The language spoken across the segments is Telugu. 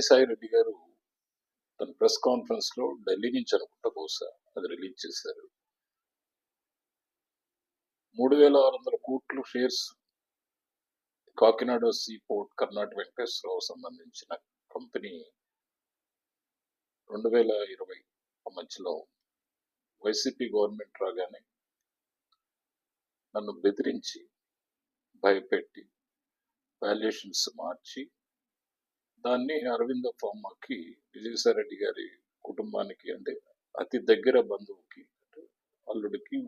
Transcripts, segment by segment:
విజయసాయి రెడ్డి గారు తన ప్రెస్ కాన్ఫరెన్స్లో ఢిల్లీ నుంచి అనుకుంటా బహుశా అది రిలీజ్ చేశారు. మూడు వేల ఆరు వందల కోట్లు shares Kakinada sea port Karnataka Venkateswararao సంబంధించిన కంపెనీ రెండు వేల ఇరవై మధ్యలో వైసీపీ గవర్నమెంట్ రాగానే నన్ను బెదిరించి భయపెట్టి వాల్యుయేషన్స్ మార్చి దాన్ని అరవింద ఫార్మాకి విజయసాయి రెడ్డి గారి కుటుంబానికి అంటే అతి దగ్గర బంధువుకి అల్లుడికి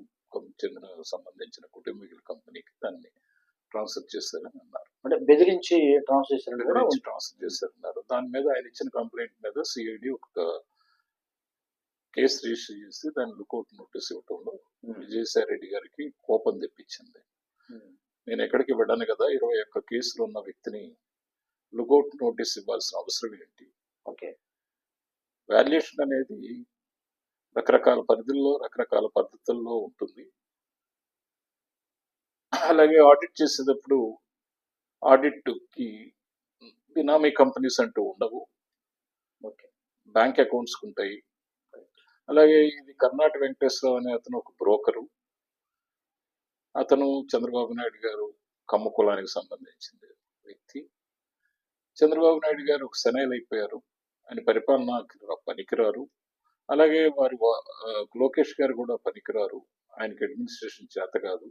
చెందిన సంబంధించిన కుటుంబీకుల కంపెనీకి దాన్ని ట్రాన్స్ఫర్ చేశారని అన్నారు అంటే బెదిరించి ట్రాన్స్ఫర్ ఉంది. ట్రాన్స్ఫర్ చేశారన్నారు దాని మీద ఆయన ఇచ్చిన కంప్లైంట్ మీద సిఐడి ఒక కేసు రిజిస్టర్ చేసి దాని లుకౌట్ నోటీస్ ఇవ్వటంలో ఉమ్. విజయసాయి రెడ్డి గారికి కోపం తెప్పించింది. నేను ఎక్కడికి వెళ్ళాను కదా ఇరవై ఒక్క కేసులు ఉన్న వ్యక్తిని లుకౌట్ నోటీస్ ఇవ్వాల్సిన అవసరం ఏంటి? ఓకే. వాల్యుయేషన్ అనేది రకరకాల పరిధుల్లో రకరకాల పద్ధతుల్లో ఉంటుంది. అలాగే ఆడిట్ చేసేటప్పుడు ఆడిట్కి బినామీ కంపెనీస్ అంటూ ఉండవు. ఓకే. బ్యాంక్ అకౌంట్స్ ఉంటాయి అలాగే ఇది కర్ణాటక వెంకటేశ్వరరావు అనే అతను ఒక బ్రోకరు. అతను చంద్రబాబు నాయుడు గారు కమ్మ కులానికి సంబంధించిన వ్యక్తి. చంద్రబాబు నాయుడు గారు ఒక సెనైల్ అయిపోయారు ఆయన పరిపాలన పనికిరారు. అలాగే వారి లోకేష్ గారు కూడా పనికిరారు. ఆయనకి అడ్మినిస్ట్రేషన్ చేత కాదు.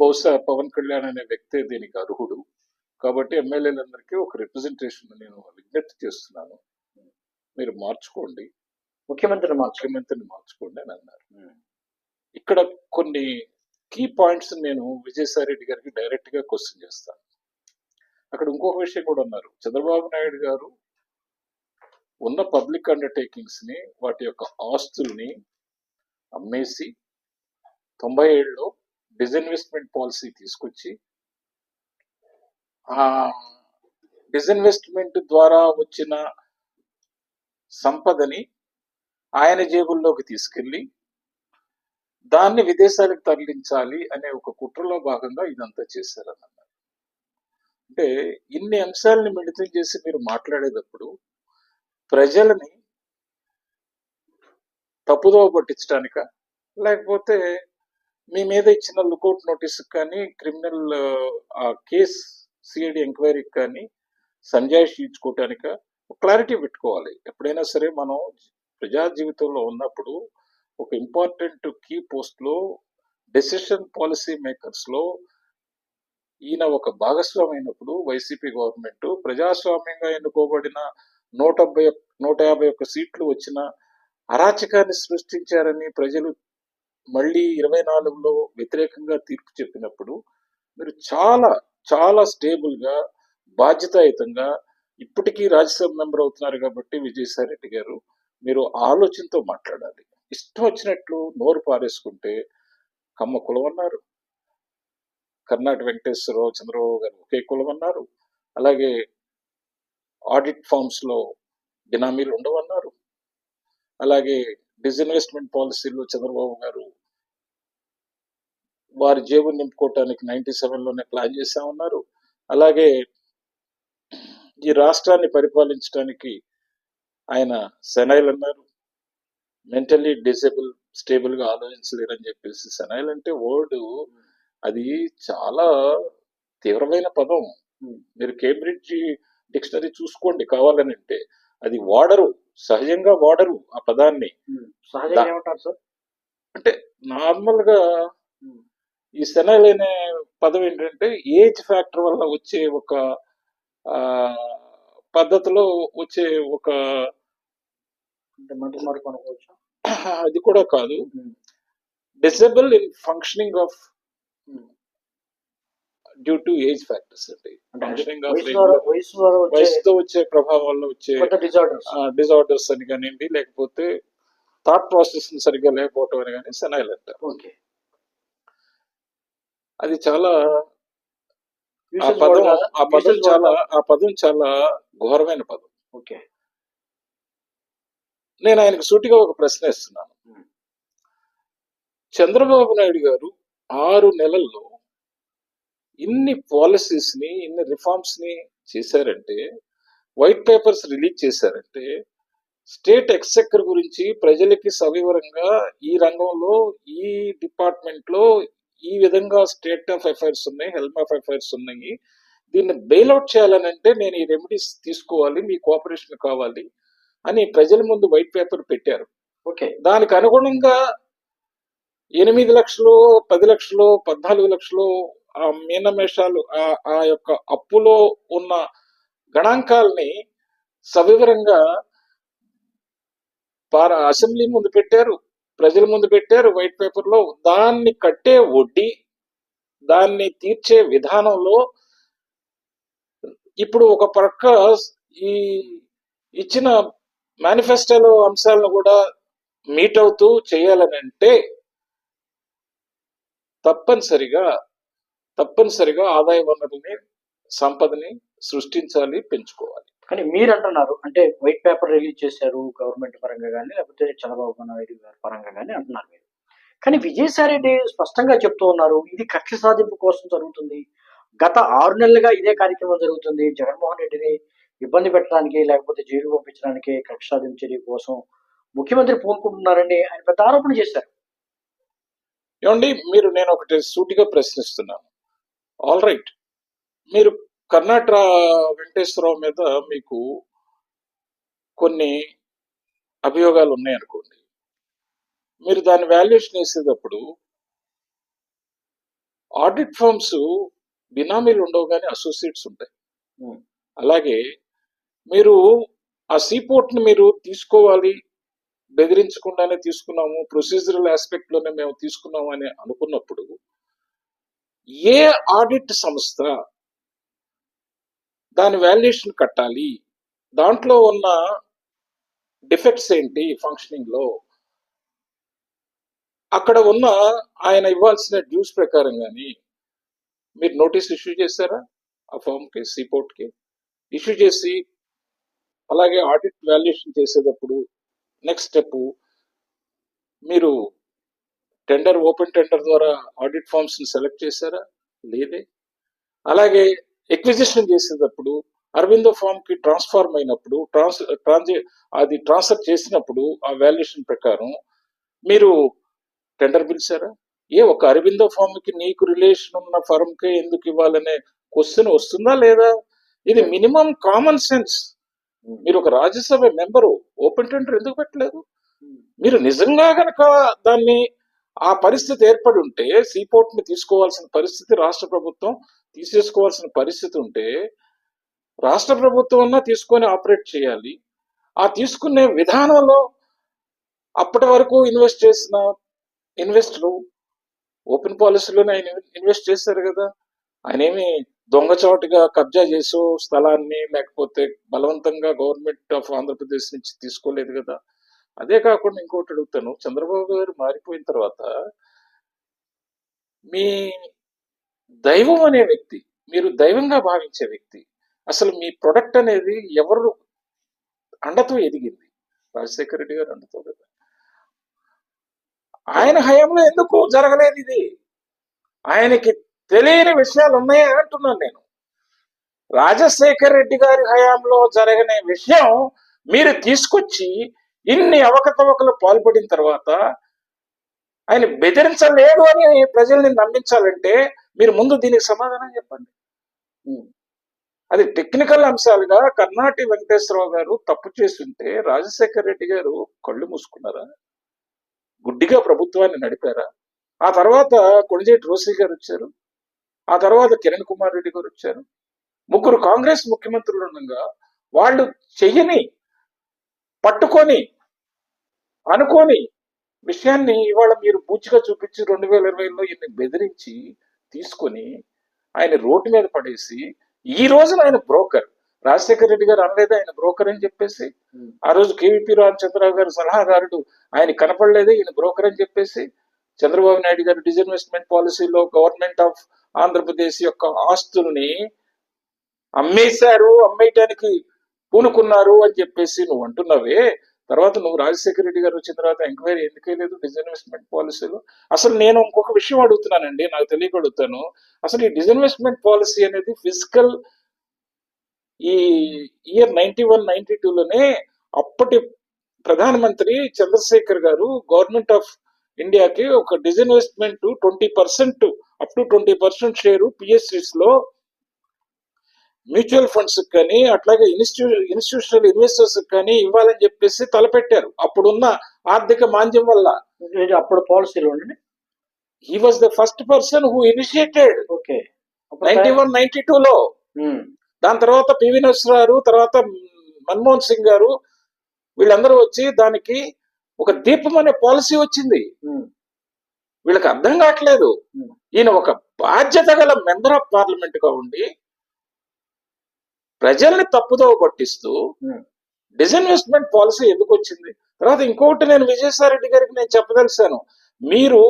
బహుశా పవన్ కళ్యాణ్ అనే వ్యక్తే దీనికి అర్హుడు. కాబట్టి ఎమ్మెల్యేలందరికీ ఒక రిప్రజెంటేషన్ నేను విజ్ఞప్తి చేస్తున్నాను. మీరు మార్చుకోండి. ముఖ్యమంత్రి మార్చు ముఖ్యమంత్రిని మార్చుకోండి అని అన్నారు. ఇక్కడ కొన్ని కీ పాయింట్స్ నేను విజయసాయి రెడ్డి గారికి డైరెక్ట్గా క్వశ్చన్ చేస్తాను. అక్కడ ఇంకొక విషయం కూడా ఉన్నారు. చంద్రబాబు నాయుడు గారు ఉన్న పబ్లిక్ అండర్టేకింగ్స్ని వాటి యొక్క ఆస్తుల్ని అమ్మేసి తొంభై ఏడులో డిజిన్వెస్ట్మెంట్ పాలసీ తీసుకొచ్చి ఆ డిజిన్వెస్ట్మెంట్ ద్వారా వచ్చిన సంపదని ఆయన జేబుల్లోకి తీసుకెళ్ళి దాన్ని విదేశాలకు తరలించాలి అనే ఒక కుట్రలో భాగంగా ఇదంతా చేశారని అన్నారు అంటే ఇన్ని అంశాలని మిళితం చేసి మీరు మాట్లాడేటప్పుడు ప్రజలని తప్పుదోవ పట్టించడానిక? లేకపోతే మీ మీద ఇచ్చిన లుకౌట్ నోటీస్ కానీ క్రిమినల్ ఆ కేస్ సిఐడి ఎంక్వైరీకి కానీ సంజాయిషి ఇచ్చుకోవటానిక క్లారిటీ పెట్టుకోవాలి. ఎప్పుడైనా సరే మనం ప్రజా జీవితంలో ఉన్నప్పుడు ఒక ఇంపార్టెంట్ కీ పోస్ట్లో డెసిషన్ పాలసీ మేకర్స్లో ఈయన ఒక భాగస్వామైనప్పుడు వైసీపీ గవర్నమెంట్ ప్రజాస్వామ్యంగా ఎన్నుకోబడిన నూట నూట యాభై ఒక్క సీట్లు వచ్చిన అరాచకాన్ని సృష్టించారని ప్రజలు మళ్ళీ ఇరవై నాలుగులో వ్యతిరేకంగా తీర్పు చెప్పినప్పుడు మీరు చాలా చాలా స్టేబుల్గా బాధ్యతాయుతంగా ఇప్పటికీ రాజ్యసభ మెంబర్ అవుతున్నారు కాబట్టి విజయసాయి రెడ్డి గారు మీరు ఆలోచనతో మాట్లాడాలి. ఇష్టం వచ్చినట్లు నోరు పారేసుకుంటే కమ్మ కులం అన్నారు. కర్ణాటక వెంకటేశ్వరరావు చంద్రబాబు గారు ఒకే కులం అన్నారు. అలాగే ఆడిట్ ఫార్మ్స్లో బినామీలు ఉండవన్నారు. అలాగే డిజిన్వెస్ట్మెంట్ పాలసీలో చంద్రబాబు గారు వారి జేబు నింపుకోవటానికి నైన్టీ లోనే ప్లాన్ చేశామన్నారు. అలాగే ఈ రాష్ట్రాన్ని పరిపాలించడానికి ఆయన సెనైల్ అన్నారు. మెంటల్లీ డిసేబుల్ స్టేబుల్గా ఆలోచించలేరని చెప్పేసి సెనైల్ అంటే వర్డ్ అది చాలా తీవ్రమైన పదం. మీరు కేంబ్రిడ్జ్ డిక్షనరీ చూసుకోండి కావాలని అంటే అది వాడరు సహజంగా వాడరు ఆ పదాన్ని అంటే నార్మల్గా. ఈ సెనైల్ అనే పదం ఏంటంటే ఏజ్ ఫ్యాక్టర్ వల్ల వచ్చే ఒక పద్ధతిలో వచ్చే ఒక అది కూడా కాదు ఉమ్. Disable in functioning of. Due to age factors అండి. వయసుతో వచ్చే ప్రభావం వల్ల వచ్చే డిజార్డర్స్ అని కానివ్వండి లేకపోతే థాట్ ప్రాసెస్ సరిగ్గా లేకపోవటం అని కానీ సెనైల్ అంటారు ఓకే. అది చాలా ఆ పదం? ఆ పదం చాలా ఆ పదం చాలా ఘోరమైన పదం. ఓకే. నేను ఆయనకు సూటిగా ఒక ప్రశ్న ఇస్తున్నాను. చంద్రబాబు నాయుడు గారు ఆరు నెలల్లో ఇన్ని పాలసీస్ని ఇన్ని రిఫార్మ్స్ని చేశారంటే వైట్ పేపర్స్ రిలీజ్ చేశారంటే స్టేట్ ఎక్సెక్కర్ గురించి ప్రజలకి సవివరంగా ఈ రంగంలో ఈ డిపార్ట్మెంట్లో ఈ విధంగా స్టేట్ ఆఫ్ అఫైర్స్ ఉన్నాయి హెల్త్ ఆఫ్ అఫైర్స్ ఉన్నాయి. దీన్ని బెయిల్అవుట్ చేయాలని అంటే నేను ఈ రెమెడీస్ తీసుకోవాలి మీ కోఆపరేషన్ కావాలి అని ప్రజల ముందు వైట్ పేపర్ పెట్టారు. ఓకే. దానికి అనుగుణంగా ఎనిమిది లక్షలు పది లక్షలు పద్నాలుగు లక్షలు ఆ మీనమేషాలు ఆ ఆ యొక్క అప్పులో ఉన్న గణాంకాల్ని సవివరంగా పార అసెంబ్లీ ముందు పెట్టారు ప్రజల ముందు పెట్టారు వైట్ పేపర్లో. దాన్ని కట్టే వడ్డీ దాన్ని తీర్చే విధానంలో ఇప్పుడు ఒక ప్రక్క ఈ ఇచ్చిన మేనిఫెస్టోలో అంశాలను కూడా మీట్ అవుతూ చేయాలని అంటే తప్పనిసరిగా తప్పనిసరిగా ఆదాయ వనరుల్ని సంపదని సృష్టించాలి పెంచుకోవాలి. కానీ మీరు అంటున్నారు అంటే వైట్ పేపర్ రిలీజ్ చేశారు గవర్నమెంట్ పరంగా కానీ లేకపోతే చంద్రబాబు నాయుడు గారి పరంగా కానీ అంటున్నారు మీరు. కానీ విజయసాయి రెడ్డి స్పష్టంగా చెప్తూ ఉన్నారు ఇది కక్ష సాధింపు కోసం జరుగుతుంది. గత ఆరు నెలలుగా ఇదే కార్యక్రమం జరుగుతుంది. జగన్మోహన్ రెడ్డిని ఇబ్బంది పెట్టడానికి లేకపోతే జైలు పంపించడానికి కక్ష సాధింపు చర్య కోసం ముఖ్యమంత్రి పూనుకుంటున్నారని ఆయన పెద్ద ఆరోపణ చేశారు. ఏమండి మీరు నేను ఒకటి సూటిగా ప్రశ్నిస్తున్నాను. ఆల్ రైట్ మీరు కర్ణాటక వెంకటేశ్వరరావు మీద మీకు కొన్ని అభియోగాలు ఉన్నాయనుకోండి. మీరు దాని వాల్యుయేషన్ వేసేటప్పుడు ఆడిట్ ఫర్మ్స్ బినామీలు ఉండవు కానీ అసోసియేట్స్ ఉంటాయి. Hmm. అలాగే మీరు ఆ సీపోర్ట్ని మీరు తీసుకోవాలి బెదిరించకుండానే తీసుకున్నాము ప్రొసీజరల్ ఆస్పెక్ట్లోనే మేము తీసుకున్నాము అని అనుకున్నప్పుడు ఏ ఆడిట్ సంస్థ దాని వాల్యుయేషన్ కట్టాలి? దాంట్లో ఉన్న డిఫెక్ట్స్ ఏంటి ఫంక్షనింగ్లో? అక్కడ ఉన్న ఆయన ఇవ్వాల్సిన డ్యూస్ ప్రకారం కానీ మీరు నోటీస్ ఇష్యూ చేశారా? ఆ ఫామ్కి కి? ఇష్యూ చేసి అలాగే ఆడిట్ వాల్యుయేషన్ చేసేటప్పుడు నెక్స్ట్ స్టెప్ మీరు టెండర్ ఓపెన్ టెండర్ ద్వారా ఆడిట్ ఫార్మ్స్ని సెలెక్ట్ చేశారా? లేదే. అలాగే ఎక్విజిషన్ చేసేటప్పుడు అరవిందో ఫామ్కి ట్రాన్స్ఫార్మ్ అయినప్పుడు ట్రాన్స్ ట్రాన్జి అది ట్రాన్స్ఫర్ చేసినప్పుడు ఆ వాల్యుయేషన్ ప్రకారం మీరు టెండర్ పిలిచారా? ఏ ఒక అరవిందో ఫామ్కి నీకు రిలేషన్ ఉన్న ఫర్మ్కే ఎందుకు ఇవ్వాలనే క్వశ్చన్ వస్తుందా లేదా? ఇది మినిమం కామన్ సెన్స్ మీరు ఒక రాజ్యసభ మెంబరు ఓపెన్ టెండర్ ఎందుకు పెట్టలేదు? మీరు నిజంగా గనక దాన్ని ఆ పరిస్థితి ఏర్పడి ఉంటే సీపోర్ట్ని తీసుకోవాల్సిన పరిస్థితి రాష్ట్ర ప్రభుత్వం తీసేసుకోవాల్సిన పరిస్థితి ఉంటే రాష్ట్ర ప్రభుత్వం అన్నా తీసుకొని ఆపరేట్ చేయాలి. ఆ తీసుకునే విధానంలో అప్పటి వరకు ఇన్వెస్ట్ చేసిన ఇన్వెస్టర్లు ఓపెన్ పాలసీలోనే ఆయన ఇన్వెస్ట్ చేశారు కదా. ఆయన ఏమి దొంగచాటుగా కబ్జా చేసో స్థలాన్ని లేకపోతే బలవంతంగా గవర్నమెంట్ ఆఫ్ ఆంధ్రప్రదేశ్ నుంచి తీసుకోలేదు కదా. అదే కాకుండా ఇంకోటి అడుగుతాను. చంద్రబాబు గారు మారిపోయిన తర్వాత మీ దైవం అనే వ్యక్తి మీరు దైవంగా భావించే వ్యక్తి అసలు మీ ప్రొడక్ట్ అనేది ఎవరు అండతో ఎదిగింది? రాజశేఖర రెడ్డి గారు అండతో కదా. ఆయన హయాంలో ఎందుకు జరగలేదు ఇది? ఆయనకి తెలియని విషయాలు ఉన్నాయా అంటున్నాను నేను. రాజశేఖర్ రెడ్డి గారి హయాంలో జరగని విషయం మీరు తీసుకొచ్చి ఇన్ని అవకతవకలు పాల్పడిన తర్వాత ఆయన బెదిరించలేదు అని ప్రజల్ని నమ్మించాలంటే మీరు ముందు దీనికి సమాధానం చెప్పండి. అది టెక్నికల్ అంశాలుగా కర్ణాటి వెంకటేశ్వరరావు గారు తప్పు చేస్తుంటే రాజశేఖర్ రెడ్డి గారు కళ్ళు మూసుకున్నారా? గుడ్డిగా ప్రభుత్వాన్ని నడిపారా? ఆ తర్వాత కొణిజేటి రోసి గారు వచ్చారు. ఆ తర్వాత కిరణ్ కుమార్ రెడ్డి గారు వచ్చారు. ముగ్గురు కాంగ్రెస్ ముఖ్యమంత్రులు ఉండగా వాళ్ళు చెయ్యని పట్టుకొని అనుకోని విషయాన్ని ఇవాళ మీరు పూచిగా చూపించి రెండు వేల ఇరవైలో ఈయన్ని బెదిరించి తీసుకొని ఆయన రోడ్డు మీద పడేసి ఈ రోజున ఆయన బ్రోకర్. రాజశేఖర రెడ్డి గారు అనలేదు ఆయన బ్రోకర్ అని చెప్పేసి. ఆ రోజు కేవీపీ రామచంద్రరావు గారు సలహాదారుడు ఆయన కనపడలేదే ఈయన బ్రోకర్ అని చెప్పేసి. చంద్రబాబు నాయుడు గారు డిజిన్వెస్ట్మెంట్ పాలసీలో గవర్నమెంట్ ఆఫ్ ఆంధ్రప్రదేశ్ యొక్క ఆస్తుల్ని అమ్మేశారు అమ్మేయటానికి పూనుకున్నారు అని చెప్పేసి నువ్వు అంటున్నావే. తర్వాత నువ్వు రాజశేఖర రెడ్డి గారు వచ్చిన తర్వాత ఎంక్వైరీ ఎందుకే లేదు డిజిన్వెస్ట్మెంట్ పాలసీలో అసలు నేను ఇంకొక విషయం అడుగుతున్నానండి నాకు తెలియక అడుగుతాను అసలు ఈ డిజన్వెస్ట్మెంట్ పాలసీ అనేది ఫిజికల్ ఈ ఇయర్ నైన్టీ వన్ నైన్టీ లోనే అప్పటి ప్రధానమంత్రి చంద్రశేఖర్ గారు గవర్నమెంట్ ఆఫ్ ఇండియాకి ఒక disinvestment twenty percent up to twenty percent share పిఎస్సిస్లో mutual funds కానీ అట్లాగే ఇన్స్టిట్యూ ఇన్స్టిట్యూషనల్ ఇన్వెస్టర్స్ కానీ ఇవ్వాలని చెప్పేసి తలపెట్టారు. అప్పుడున్న ఆర్థిక మాంద్యం వల్ల. అప్పుడు పాలసీలో ఉండండి. He was the first person who initiated okay. Ninety one ninety లో ఉమ్, దాని తర్వాత పివి నరసింహారావు తర్వాత మన్మోహన్ సింగ్ గారు వీళ్ళందరూ వచ్చి దానికి ఒక దీపం అనే పాలసీ వచ్చింది. ఉమ్, వీళ్ళకి అర్థం కావట్లేదు. ఈయన ఒక బాధ్యత గల మెంబర్ ఆఫ్ పార్లమెంట్గా ఉండి ప్రజల్ని తప్పుదోవ పట్టిస్తూ. డిస్ఇన్వెస్ట్మెంట్ పాలసీ ఎందుకు వచ్చింది తర్వాత ఇంకొకటి నేను విజయసాయి రెడ్డి గారికి నేను చెప్పదలిసాను మీరు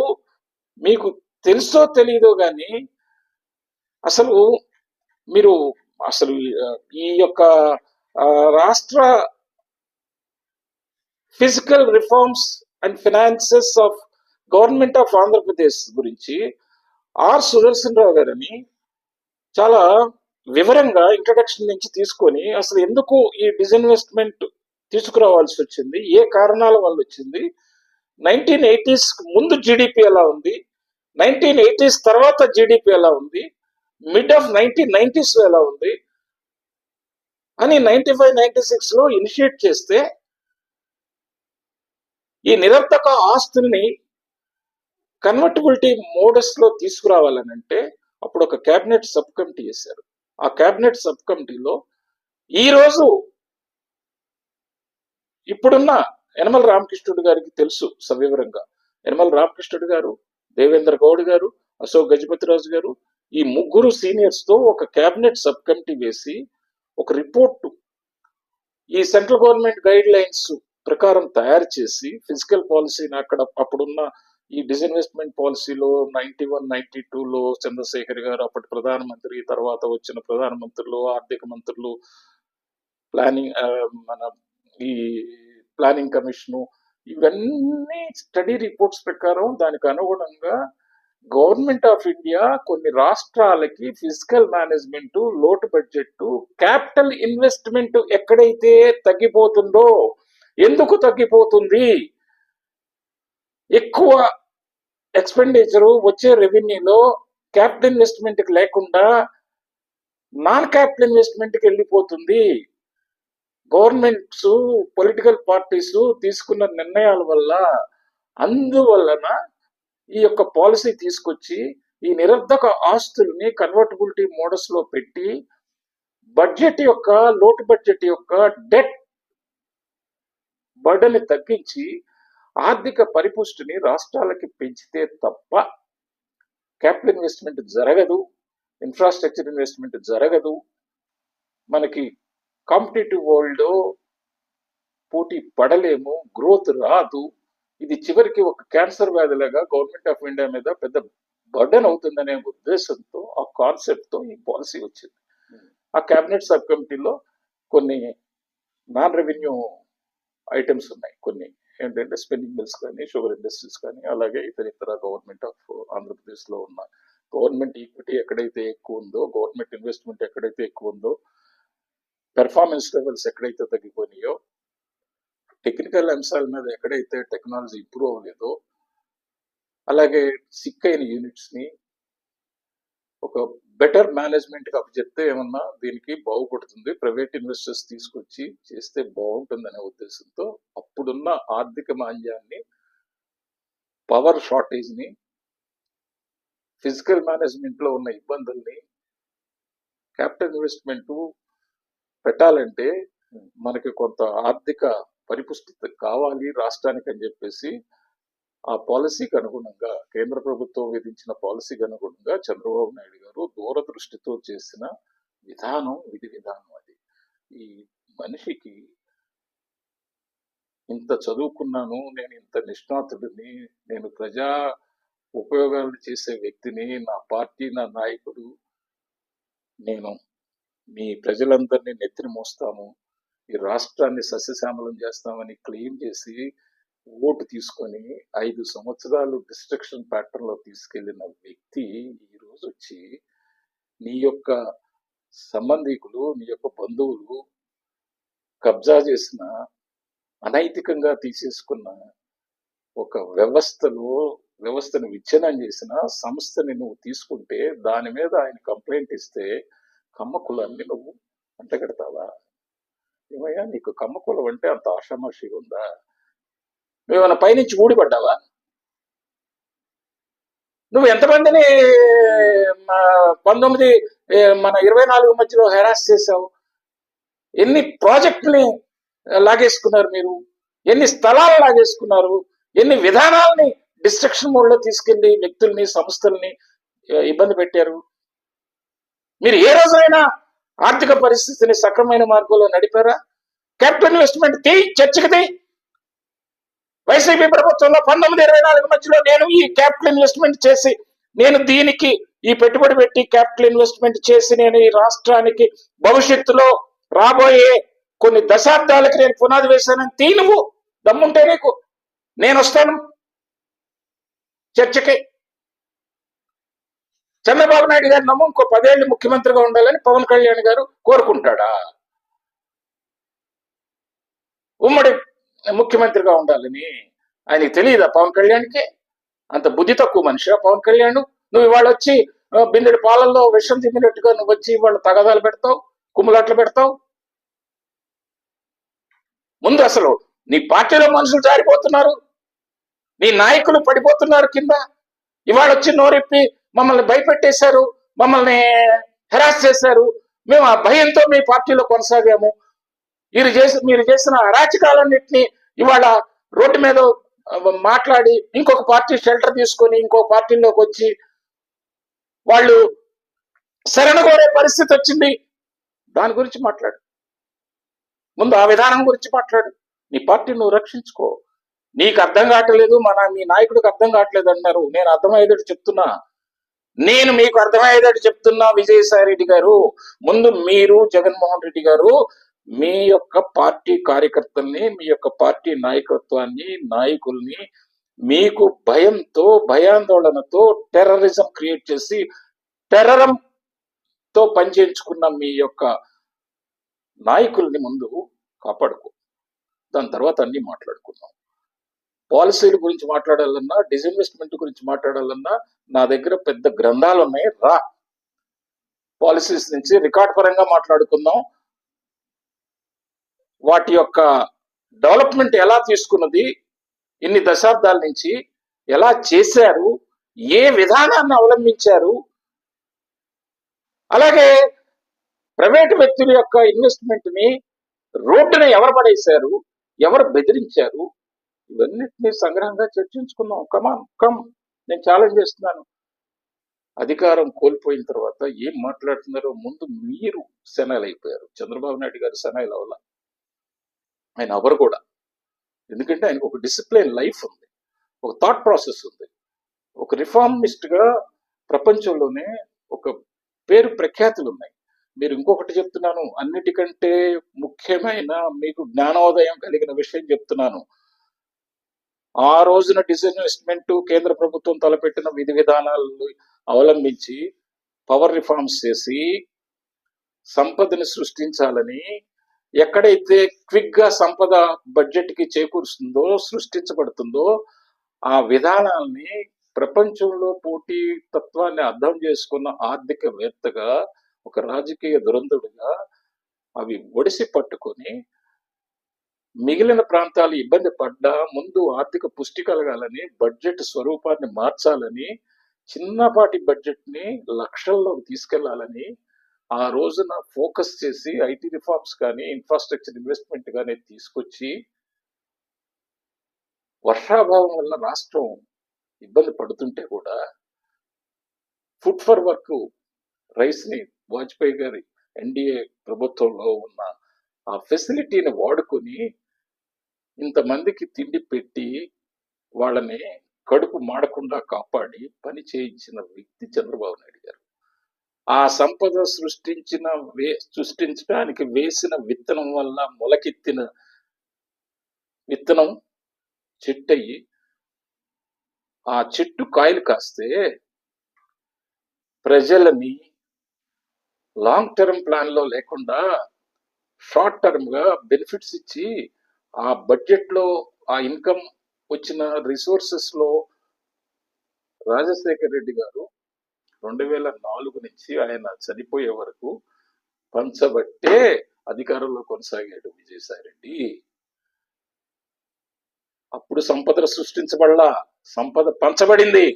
మీకు తెలుసో తెలియదో గాని అసలు మీరు అసలు ఈ యొక్క రాష్ట్ర physical reforms and finances of government of Andhra Pradesh గురించి ఆర్ సుదర్శన్ రావు గారని చాలా వివరంగా ఇంట్రడక్షన్ నుంచి తీసుకొని అసలు ఎందుకు ఈ డిజిన్వెస్ట్మెంట్ తీసుకురావాల్సి వచ్చింది? ఏ కారణాల వల్ల వచ్చింది? నైన్టీన్ ఎయిటీస్ ముందు జీడిపి ఎలా ఉంది? నైన్టీన్ ఎయిటీస్ తర్వాత జీడిపి ఎలా ఉంది? మిడ్ ఆఫ్ నైన్టీన్ నైన్టీస్ ఎలా ఉంది? అని నైన్టీ ఫైవ్ నైన్టీ సిక్స్లో ఇనిషియేట్ చేస్తే ఈ నిరర్థక ఆస్తుల్ని కన్వర్టబిలిటీ మోడస్లో తీసుకురావాలని అంటే అప్పుడు ఒక క్యాబినెట్ సబ్ కమిటీ చేశారు. ఆ క్యాబినెట్ సబ్ కమిటీలో ఈ రోజు ఇప్పుడున్న యనమల రామకృష్ణుడు గారికి తెలుసు సవివరంగా. యనమల రామకృష్ణుడు గారు దేవేంద్ర గౌడ్ గారు అశోక్ గజపతిరాజు గారు ఈ ముగ్గురు సీనియర్స్తో ఒక క్యాబినెట్ సబ్ కమిటీ వేసి ఒక రిపోర్టు ఈ సెంట్రల్ గవర్నమెంట్ గైడ్ లైన్స్ ప్రకారం తయారు చేసి ఫిజికల్ పాలసీని అక్కడ అప్పుడున్న ఈ డిజిన్వెస్ట్మెంట్ పాలసీలో నైన్టీ వన్ నైన్టీ లో చంద్రశేఖర్ గారు అప్పటి ప్రధానమంత్రి తర్వాత వచ్చిన ప్రధానమంత్రులు ఆర్థిక మంత్రులు ప్లానింగ్ మన ఈ ప్లానింగ్ కమిషను ఇవన్నీ స్టడీ రిపోర్ట్స్ ప్రకారం దానికి అనుగుణంగా గవర్నమెంట్ ఆఫ్ ఇండియా కొన్ని రాష్ట్రాలకి ఫిజికల్ మేనేజ్మెంట్ లోటు బడ్జెట్ క్యాపిటల్ ఇన్వెస్ట్మెంట్ ఎక్కడైతే తగ్గిపోతుందో ఎందుకు తగ్గిపోతుంది? ఎక్కువ ఎక్స్పెండిచర్ వచ్చే రెవెన్యూలో క్యాపిటల్ ఇన్వెస్ట్మెంట్ లేకుండా నాన్ క్యాపిటల్ ఇన్వెస్ట్మెంట్కి వెళ్ళిపోతుంది. గవర్నమెంట్స్ పొలిటికల్ పార్టీస్ తీసుకున్న నిర్ణయాల వల్ల అందువలన ఈ యొక్క పాలసీ తీసుకొచ్చి ఈ నిరర్ధక ఆస్తుల్ని కన్వర్టబిలిటీ మోడల్స్లో పెట్టి బడ్జెట్ యొక్క లోటు బడ్జెట్ యొక్క డెట్ బర్డని తగ్గించి ఆర్థిక పరిపుష్టిని రాష్ట్రాలకి పెంచితే తప్ప క్యాపిటల్ ఇన్వెస్ట్మెంట్ జరగదు ఇన్ఫ్రాస్ట్రక్చర్ ఇన్వెస్ట్మెంట్ జరగదు. మనకి కాంపిటేటివ్ వరల్డ్ పోటీ పడలేము గ్రోత్ రాదు. ఇది చివరికి ఒక క్యాన్సర్ వ్యాధిలాగా గవర్నమెంట్ ఆఫ్ ఇండియా మీద పెద్ద బర్డన్ అవుతుందనే ఉద్దేశంతో ఆ కాన్సెప్ట్తో ఈ పాలసీ వచ్చింది. ఆ క్యాబినెట్ సబ్ కమిటీలో కొన్ని నాన్ రెవెన్యూ ఐటమ్స్ ఉన్నాయి కొన్ని ఏంటంటే స్పిన్నింగ్ మిల్స్ కానీ షుగర్ ఇండస్ట్రీస్ కానీ అలాగే ఇతర ఇతర గవర్నమెంట్ ఆఫ్ ఆంధ్రప్రదేశ్లో ఉన్న గవర్నమెంట్ ఈక్విటీ ఎక్కడైతే ఎక్కువ ఉందో గవర్నమెంట్ ఇన్వెస్ట్మెంట్ ఎక్కడైతే ఎక్కువ ఉందో పెర్ఫార్మెన్స్ లెవెల్స్ ఎక్కడైతే తగ్గిపోయినాయో టెక్నికల్ అంశాల మీద ఎక్కడైతే టెక్నాలజీ ఇంప్రూవ్ అవ్వలేదో అలాగే సిక్ అయిన యూనిట్స్ని ఒక బెటర్ మేనేజ్మెంట్ అప్పుడు అప్పచెప్తే ఏమన్నా దీనికి బాగుపడుతుంది. ప్రైవేట్ ఇన్వెస్టర్స్ తీసుకొచ్చి చేస్తే బాగుంటుందనే ఉద్దేశంతో అప్పుడున్న ఆర్థిక మాంద్యాన్ని పవర్ షార్టేజ్ని ఫిజికల్ మేనేజ్మెంట్లో ఉన్న ఇబ్బందుల్ని క్యాపిటల్ ఇన్వెస్ట్మెంట్ పెట్టాలంటే మనకి కొంత ఆర్థిక పరిపుష్టి కావాలి రాష్ట్రానికి అని చెప్పేసి ఆ పాలసీకి అనుగుణంగా కేంద్ర ప్రభుత్వం విధించిన పాలసీకి అనుగుణంగా చంద్రబాబు నాయుడు గారు దూరదృష్టితో చేసిన విధానం విధి విధానం అది. ఈ మనిషికి ఇంత చదువుకున్నాను నేను ఇంత నిష్ణాతుడిని నేను ప్రజా ఉపయోగాలు చేసే వ్యక్తిని నా పార్టీ నా నాయకుడు నేను మీ ప్రజలందరినీ నెత్తిని మోస్తాము ఈ రాష్ట్రాన్ని సస్యశ్యామలం చేస్తామని క్లెయిమ్ చేసి ఓటు తీసుకొని ఐదు సంవత్సరాలు డిస్ట్రక్షన్ ప్యాటర్న్లో తీసుకెళ్ళిన వ్యక్తి ఈ రోజు వచ్చి నీ యొక్క సంబంధికులు నీ యొక్క బంధువులు కబ్జా చేసిన అనైతికంగా తీసేసుకున్న ఒక వ్యవస్థలో వ్యవస్థను విచ్ఛిన్నం చేసిన సంస్థని నువ్వు తీసుకుంటే దాని మీద ఆయన కంప్లైంట్ ఇస్తే కమ్మ కులాన్ని నువ్వు అంటగడతావా? ఏమయ్యా నీకు కమ్మ కులం అంటే అంత ఆషామాషిగా ఉందా? నువ్వేమైనా పైనుంచి ఊడిపడ్డావా? నువ్వు ఎంతమందిని పంతొమ్మిది మన ఇరవై నాలుగు మధ్యలో హెరాస్ చేశావు? ఎన్ని ప్రాజెక్టుని లాగేసుకున్నారు మీరు? ఎన్ని స్థలాలు లాగేసుకున్నారు? ఎన్ని విధానాలని డిస్ట్రక్షన్ మోడ్లో తీసుకెళ్ళి వ్యక్తుల్ని సంస్థల్ని ఇబ్బంది పెట్టారు? మీరు ఏ రోజైనా ఆర్థిక పరిస్థితిని సక్రమైన మార్గంలో నడిపారా? క్యాపిటల్ ఇన్వెస్ట్మెంట్ తీ చర్చకు తీ వైసీపీ ప్రభుత్వంలో పంతొమ్మిది ఇరవై నాలుగు మధ్యలో నేను ఈ క్యాపిటల్ ఇన్వెస్ట్మెంట్ చేసి నేను దీనికి ఈ పెట్టుబడి పెట్టి క్యాపిటల్ ఇన్వెస్ట్మెంట్ చేసి నేను ఈ రాష్ట్రానికి భవిష్యత్తులో రాబోయే కొన్ని దశాబ్దాలకి నేను పునాది వేశానని తీ నువ్వు దమ్ముంటే నీకు నేను వస్తాను. చర్చకి చంద్రబాబు నాయుడు గారు నమ్ము ఇంకో పదేళ్ళు ముఖ్యమంత్రిగా ఉండాలని పవన్ కళ్యాణ్ గారు కోరుకుంటాడా? ఉమ్మడి ముఖ్యమంత్రిగా ఉండాలని ఆయనకి తెలియదా పవన్ కళ్యాణ్కి? అంత బుద్ధి తక్కువ మనిషిగా పవన్ కళ్యాణ్? నువ్వు ఇవాళ వచ్చి బిందెడి బిందెడు పాలల్లో విషం తిమ్మినట్టుగా నువ్వు వచ్చి ఇవాళ తగదాలు పెడతావు కుమ్ములాట్లు పెడతావు? ముందు అసలు నీ పార్టీలో మనుషులు జారిపోతున్నారు. నీ నాయకులు పడిపోతున్నారు కింద. ఇవాళ వచ్చి నోరెప్పి మమ్మల్ని భయపెట్టేశారు మమ్మల్ని హెరాస్ చేశారు. మేము ఆ భయంతో మీ పార్టీలో కొనసాగాము. మీరు చేసి మీరు చేసిన అరాచకాలన్నింటినీ ఇవాళ రోడ్డు మీద మాట్లాడి ఇంకొక పార్టీ షెల్టర్ తీసుకొని ఇంకో పార్టీలోకి వచ్చి వాళ్ళు శరణ కోరే పరిస్థితి వచ్చింది. దాని గురించి మాట్లాడు. ముందు ఆ విధానం గురించి మాట్లాడు. నీ పార్టీ నువ్వు రక్షించుకో. నీకు అర్థం కావట్లేదు మన మీ నాయకుడికి అర్థం కావట్లేదు అన్నారు. నేను అర్థమయ్యేటట్టు చెప్తున్నా. నేను మీకు అర్థమయ్యేటట్టు చెప్తున్నా విజయసాయి రెడ్డి గారు. ముందు మీరు జగన్మోహన్ రెడ్డి గారు మీ యొక్క పార్టీ కార్యకర్తల్ని మీ యొక్క పార్టీ నాయకత్వాన్ని నాయకుల్ని మీకు భయంతో భయాందోళనతో టెర్రరిజం క్రియేట్ చేసి టెర్రరం తో పనిచేయించుకున్న మీ యొక్క నాయకుల్ని ముందు కాపాడుకో. దాని తర్వాత అన్ని మాట్లాడుకుందాం. పాలసీల గురించి మాట్లాడాలన్నా డిజిన్వెస్ట్మెంట్ గురించి మాట్లాడాలన్నా నా దగ్గర పెద్ద గ్రంథాలు ఉన్నాయి రా. పాలసీస్ నుంచి రికార్డ్ పరంగా మాట్లాడుకుందాం. వాటి యొక్క డెవలప్మెంట్ ఎలా తీసుకున్నది ఇన్ని దశాబ్దాల నుంచి ఎలా చేశారు ఏ విధానాన్ని అవలంబించారు అలాగే ప్రైవేట్ వ్యక్తుల యొక్క ఇన్వెస్ట్మెంట్ని రోడ్డున ఎవరు పడేశారు ఎవరు బెదిరించారు ఇవన్నిటిని సంగ్రహంగా చర్చించుకుందాం. కమాన్ కమ్ నేను ఛాలెంజ్ చేస్తున్నాను. అధికారం కోల్పోయిన తర్వాత ఏం మాట్లాడుతున్నారో ముందు మీరు సెనైల్ అయిపోయారు. చంద్రబాబు నాయుడు గారు సెనైల్ అవ్వాలి? ఆయన ఎవరు కూడా. ఎందుకంటే ఆయనకు ఒక డిసిప్లైన్ లైఫ్ ఉంది. ఒక థాట్ ప్రాసెస్ ఉంది. ఒక రిఫార్మిస్ట్గా ప్రపంచంలోనే ఒక పేరు ప్రఖ్యాతులు ఉన్నాయి. మీరు ఇంకొకటి చెప్తున్నాను అన్నిటికంటే ముఖ్యమైన మీకు జ్ఞానోదయం కలిగిన విషయం చెప్తున్నాను. ఆ రోజున డిస్ఇన్వెస్ట్మెంట్ కేంద్ర ప్రభుత్వం తలపెట్టిన విధి విధానాలను అవలంబించి పవర్ రిఫార్మ్స్ చేసి సంపదని సృష్టించాలని ఎక్కడైతే క్విక్గా సంపద బడ్జెట్కి చేకూరుస్తుందో సృష్టించబడుతుందో ఆ విధానాల్ని ప్రపంచంలో పోటీ తత్వాన్ని అర్థం చేసుకున్న ఆర్థికవేత్తగా ఒక రాజకీయ దురంధుడిగా అవి ఒడిసి పట్టుకొని మిగిలిన ప్రాంతాలు ఇబ్బంది పడ్డా ముందు ఆర్థిక పుష్టి కలగాలని బడ్జెట్ స్వరూపాన్ని మార్చాలని చిన్నపాటి బడ్జెట్ని లక్షల్లోకి తీసుకెళ్ళాలని ఆ రోజున ఫోకస్ చేసి ఐటీ రిఫార్మ్స్ కానీ ఇన్ఫ్రాస్ట్రక్చర్ ఇన్వెస్ట్మెంట్ కానీ తీసుకొచ్చి వర్షాభావం వల్ల రాష్ట్రం ఇబ్బంది పడుతుంటే కూడా ఫుడ్ ఫర్ వర్క్ రైస్ని వాజ్పేయి గారి ఎన్డీఏ ప్రభుత్వంలో ఉన్న ఆ ఫెసిలిటీని వాడుకొని ఇంతమందికి తిండి పెట్టి వాళ్ళని కడుపు మాడకుండా కాపాడి పని చేయించిన వ్యక్తి చంద్రబాబు నాయుడు గారు. ఆ సంపద సృష్టించిన వే సృష్టించడానికి వేసిన విత్తనం వల్ల మొలకెత్తిన విత్తనం చెట్టు అయ్యి ఆ చెట్టు కాయలు కాస్తే ప్రజలని లాంగ్ టర్మ్ ప్లాన్లో లేకుండా షార్ట్ టర్మ్గా బెనిఫిట్స్ ఇచ్చి ఆ బడ్జెట్లో ఆ ఇన్కమ్ వచ్చిన రిసోర్సెస్లో రాజశేఖర్ రెడ్డి గారు రెండు వేల నాలుగు నుంచి ఆయన చనిపోయే వరకు పంచబట్టే అధికారంలో కొనసాగాడు విజయసాయి రెడ్డి అప్పుడు సంపద సృష్టించబడలా సంపద పంచబడింది.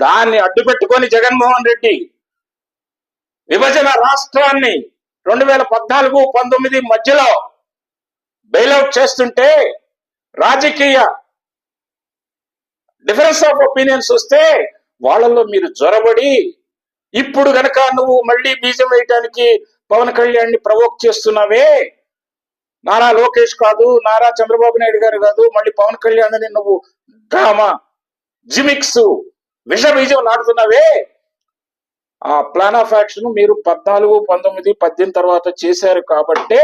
దాన్ని అడ్డుపెట్టుకొని జగన్మోహన్ రెడ్డి విభజన రాష్ట్రాన్ని రెండు వేల పద్నాలుగు పంతొమ్మిది మధ్యలో బెయిలౌట్ చేస్తుంటే రాజకీయ డిఫరెన్స్ ఆఫ్ ఒపీనియన్స్ వస్తే వాళ్ళల్లో మీరు జ్వరబడి ఇప్పుడు గనక నువ్వు మళ్ళీ బీజం వేయటానికి పవన్ కళ్యాణ్ని ప్రవోక్ చేస్తున్నావే? నారా లోకేష్ కాదు నారా చంద్రబాబు నాయుడు గారు కాదు మళ్ళీ పవన్ కళ్యాణ్ అని నువ్వు డ్రామా జిమిక్స్ విష బీజం నాటుతున్నావే? ఆ ప్లాన్ ఆఫ్ యాక్షన్ మీరు పద్నాలుగు పంతొమ్మిది పద్దెనిమిది తర్వాత చేశారు కాబట్టే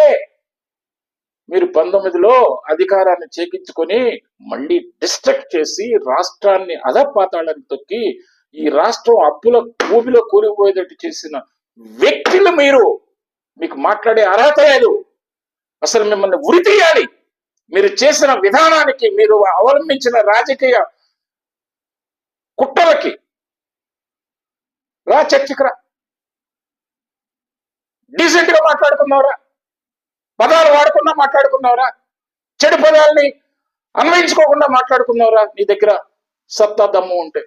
మీరు పంతొమ్మిదిలో అధికారాన్ని చేకించుకొని మళ్ళీ డిస్ట్రక్ట్ చేసి రాష్ట్రాన్ని అధపాతాళానికి తొక్కి ఈ రాష్ట్రం అప్పుల భూమిలో కూలిపోయేటట్టు చేసిన వ్యక్తులు మీరు. మీకు మాట్లాడే అర్హత లేదు. అసలు మిమ్మల్ని ఉరి తీయాలి. మీరు చేసిన విధానానికి మీరు అవలంబించిన రాజకీయ కుట్రలకి రా చర్చకు రా. డీసెంట్గా మాట్లాడుకున్నావురా పదాలు వాడకుండా మాట్లాడుకున్నావురా చెడు పదాలని అన్వయించుకోకుండా మాట్లాడుకున్నావురా నీ దగ్గర సత్తా దమ్ము ఉంటే.